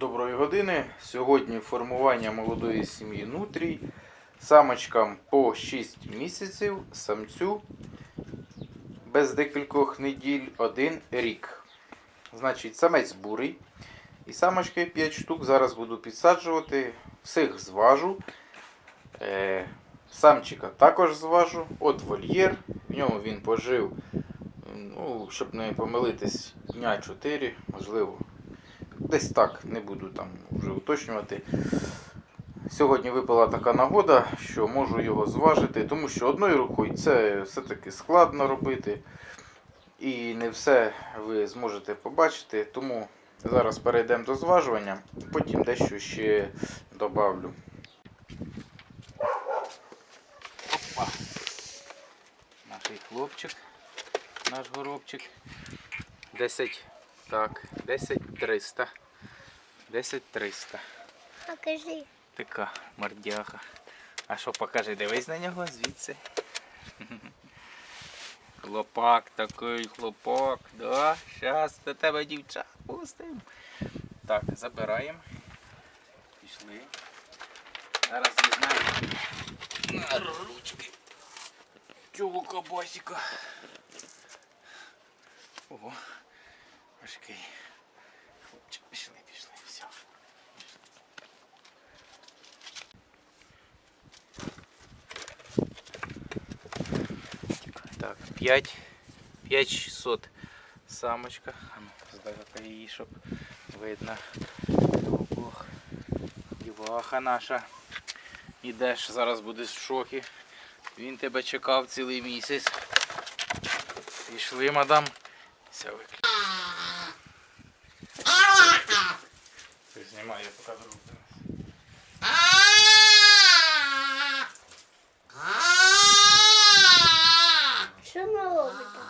доброї години. Сьогодні формування молодої сім'ї нутрій. Самочкам по 6 місяців, самцю без декількох неділь один рік. Значить, самець бурий. І самочки 5 штук зараз буду підсаджувати. Всіх зважу. Е, самчика також зважу. От вольєр. В ньому він пожив, ну, щоб не помилитись, дня 4, можливо. Десь так, не буду там вже уточнювати. Сьогодні випала така нагода, що можу його зважити, тому що одною рукою це все-таки складно робити. І не все ви зможете побачити. Тому зараз перейдемо до зважування, потім дещо ще добавлю. Опа. Наш хлопчик, наш горобчик. 10. Так, 10 300. 10 300. Покажи. Така мордяха. А що покажи, дивись на нього звідси. Хлопак такий, хлопак, да? Щас до тебе дівчат пустим. Так, забираємо. Пішли. Зараз візьмемо на ручки. Цього кабасика. Ого, важкий. Хлопчик, пішли, пішли, все. Так, 5, 5600 самочка. А ну, здалека її, щоб видно. Ого. Діваха наша. Ідеш, зараз будеш в шокі. Він тебе чекав цілий місяць. Пішли, мадам. Все виключ. Ти я покажу. Що ми робимо?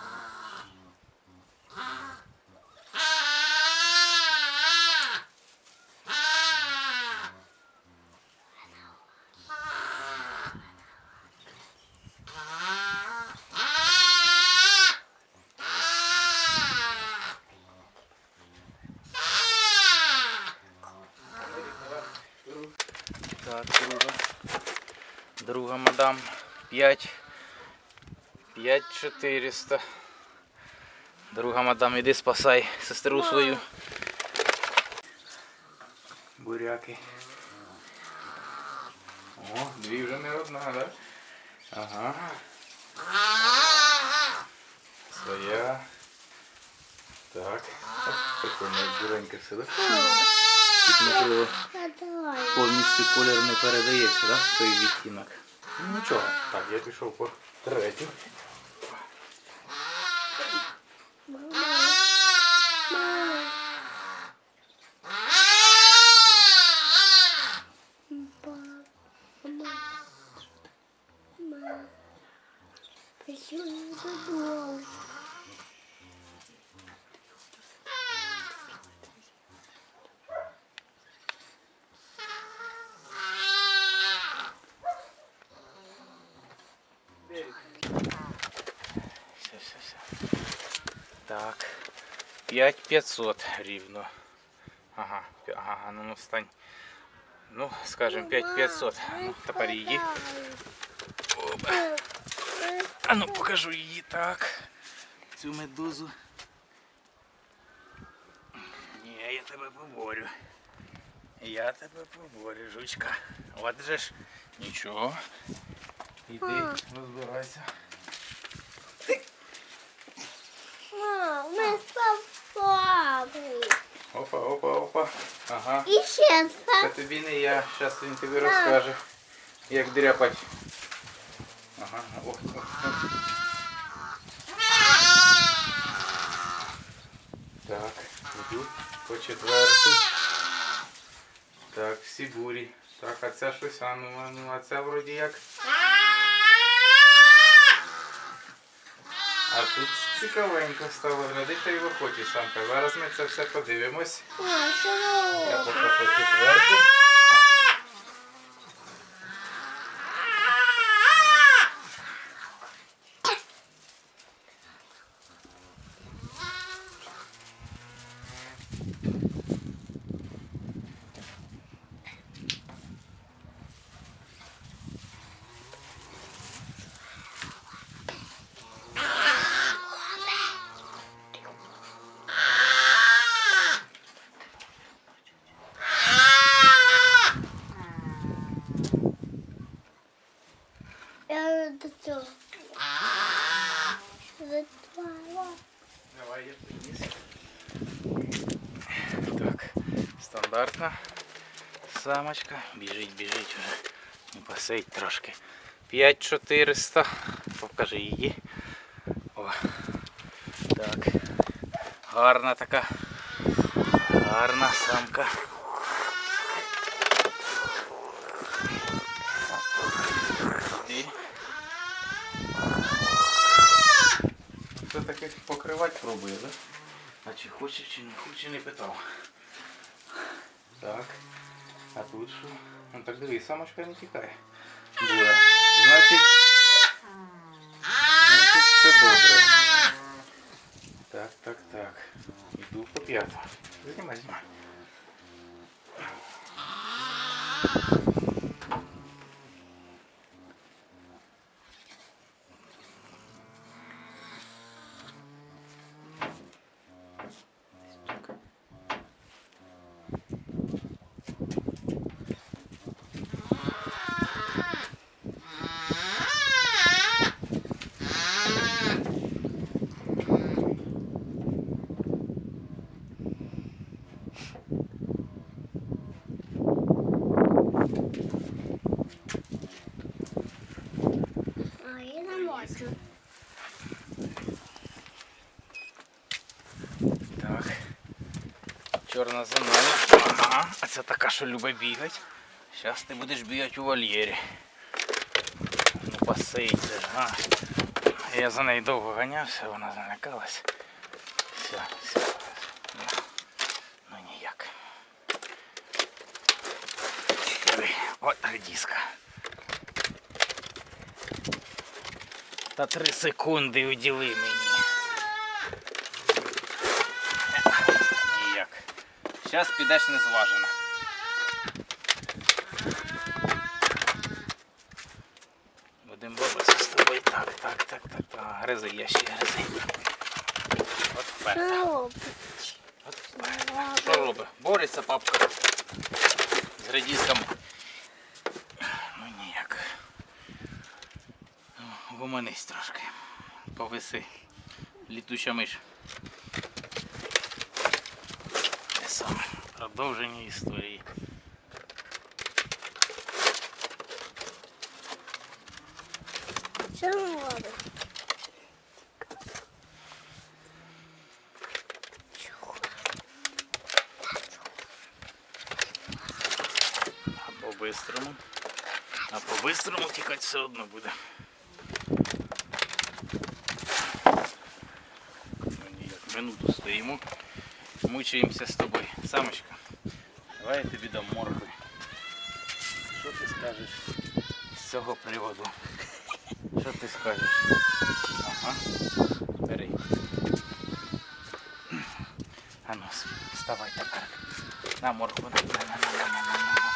Так, друга. Друга мадам. 5. 5400. Друга мадам, іди спасай сестру свою. Буряки. О, дві вже не одна, да? Ага. Своя. Так. Прикольно, як буренька все, да? Тут можливо повністю колір не передається, да? той відтінок. Ну нічого. Так, я пішов по третю. Так. 5500 рівно. Ага, пі- ага, ну ну встань. Ну, скажем, 5500. Ну, тепер її. Опа. А ну покажу її так. Цю медузу. Ні, я тебе поборю. Я тебе поборю, жучка. От же ж. Нічого. Іди, розбирайся. Ага. І ще Це спав. тобі не я. Зараз він тобі розкаже, як дряпать. Ага, ох, ох, ох. Так, йду по четверту. Так, всі бурі. Так, а це щось, а ну, а ну, а це вроді як. А тут цікавенько стало. Гляди, та й в охоті самка. Зараз ми це все подивимось. Я попрошу четверту. Стандартна самочка. Біжить, біжить вже. Не посить трошки. 5400. Покажи її. О. Так. Гарна така. Гарна самка. І... Все таки покривати пробує, да? А чи хоче, чи не хоче, не питав. Так. А тут що? Ну так дивись, самочка не тікає. Бура. Значить. Значить все добре. Так, так, так. Іду по п'яту. Знімай, знімай. А я. Так. Чорна за нами. Ага. А це така, що любить бігати. Зараз ти будеш бігати у вольєрі. Ну посидь же, а. Я за нею довго ганявся, вона залякалась. Все, все. Ну, ніяк. Диви, От редіска. Та три секунди уділи мені. Ніяк. Зараз підеш незважена. Будемо боротися з тобою. Так, так, так, так. А, гризи, я ще гризи. От робить? От вперед. Що робить? Бореться папка. З редіском. Ну ніяк. Гуманись трошки. Повиси. Літуча миш. Те саме. Продовження історії. Що робить? А по-бистрому. А по-бистрому тікати все одно буде. Ну минуту стоїмо. Мучаємося з тобою. Самочка, давай я тобі дам моркви. Що ти скажеш з цього приводу? Що ти скажеш? Ага. Бери. А ну, вставай тепер. На моркву. На, на, на, на, на, на, на.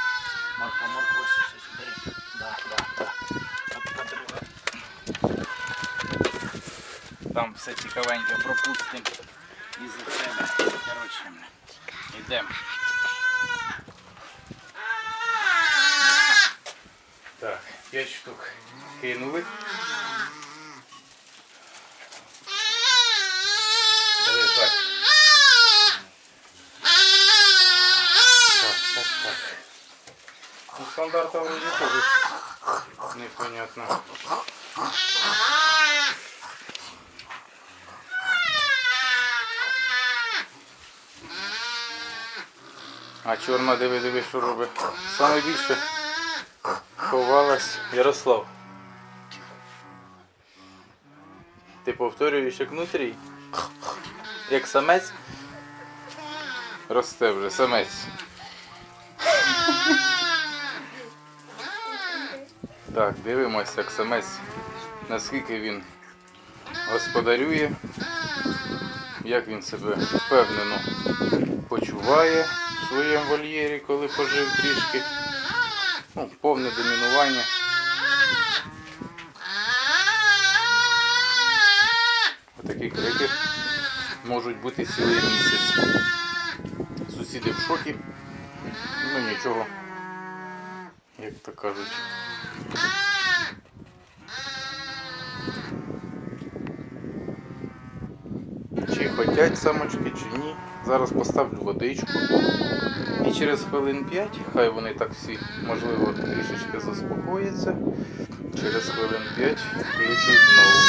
Морква, морква, ось, ось, ось, бери. Да, да, да. Там все цікавеньке пропустимо. І за тебе. Коротше, йдемо. Так, 5 штук кинули. Давай, жать. Так, так, так. Ну, стандарта вроде тоже непонятно. А чорна диви, диви, що робить. Саме більше ховалась Ярослав. Ти повторюєш як внутрі? Як самець? Росте вже самець. Так, дивимося, як самець, наскільки він господарює, як він себе впевнено почуває своєму вольєрі, коли пожив трішки. Ну, повне домінування. Отакі крики можуть бути цілий місяць. Сусіди в шокі. Ну нічого, як то кажуть. Чи хотять самочки, чи. Зараз поставлю водичку. І через хвилин 5, хай вони так всі, можливо, трішечки заспокояться. Через хвилин 5 включу знову.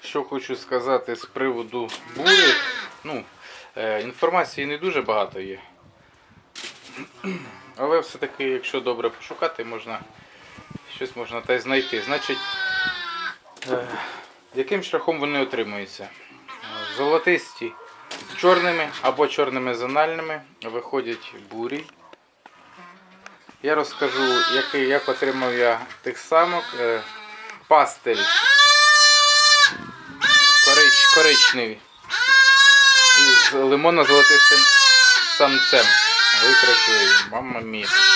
Що хочу сказати з приводу бури. Ну, е, інформації не дуже багато є. Але все-таки, якщо добре пошукати, можна щось можна та й знайти. Значить, е, яким шляхом вони отримуються? Золотисті з чорними або чорними зональними виходять бурі. Я розкажу, який, як отримав я тих самок. Е, Пастель корич, коричневий із лимонно-золотистим самцем. Викрикливий, мама мія.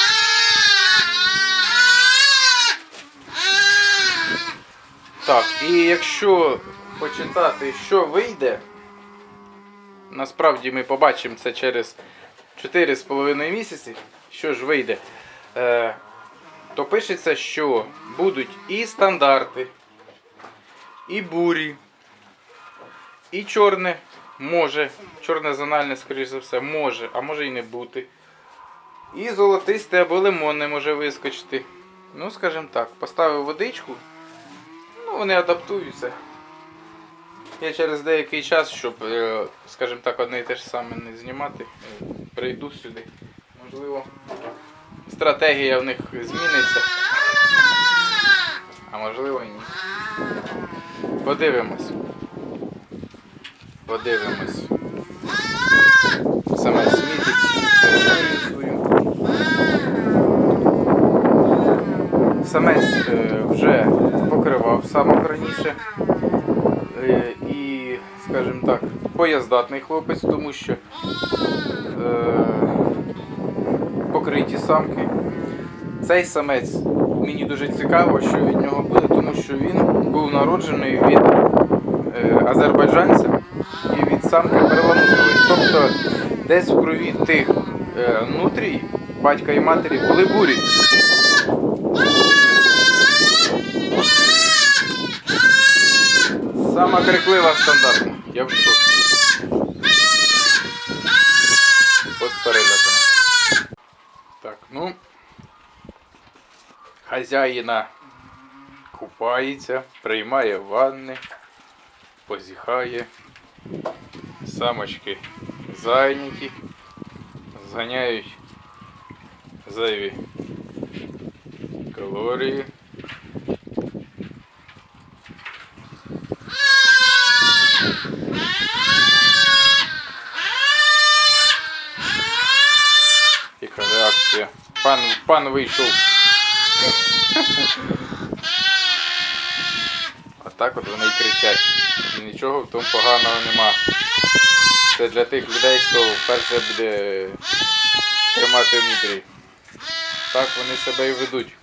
Так, і якщо почитати, що вийде, насправді ми побачимо це через 4,5 місяці, що ж вийде, е, то пишеться, що будуть і стандарти, і бурі, і чорне може, чорне зональне, скоріш за все, може, а може і не бути. І золотисте або лимонне може вискочити. Ну, скажімо так, поставив водичку, ну вони адаптуються. Я через деякий час, щоб, е, скажімо так, одне і те ж саме не знімати, е, прийду сюди. Можливо, стратегія в них зміниться. А можливо і ні. Подивимось. Подивимось. Саме смітить територію свою. Самець е, вже самок раніше. Е, і, скажімо так, боєздатний хлопець, тому що е, покриті самки. Цей самець мені дуже цікаво, що від нього буде, тому що він був народжений від е, азербайджанця і від самки перламутрової. Тобто десь в крові тих нутрій, батька і матері, були бурі. Сама криклива стандартна. Я в шокі. От перелякана. Так, ну. Хазяїна купається, приймає ванни, позіхає. Самочки зайняті, зганяють зайві калорії. Пан, вийшов. Отак от вони і кричать. Нічого в тому поганого нема. Це для тих людей, хто вперше буде тримати внутрі. Так вони себе і ведуть.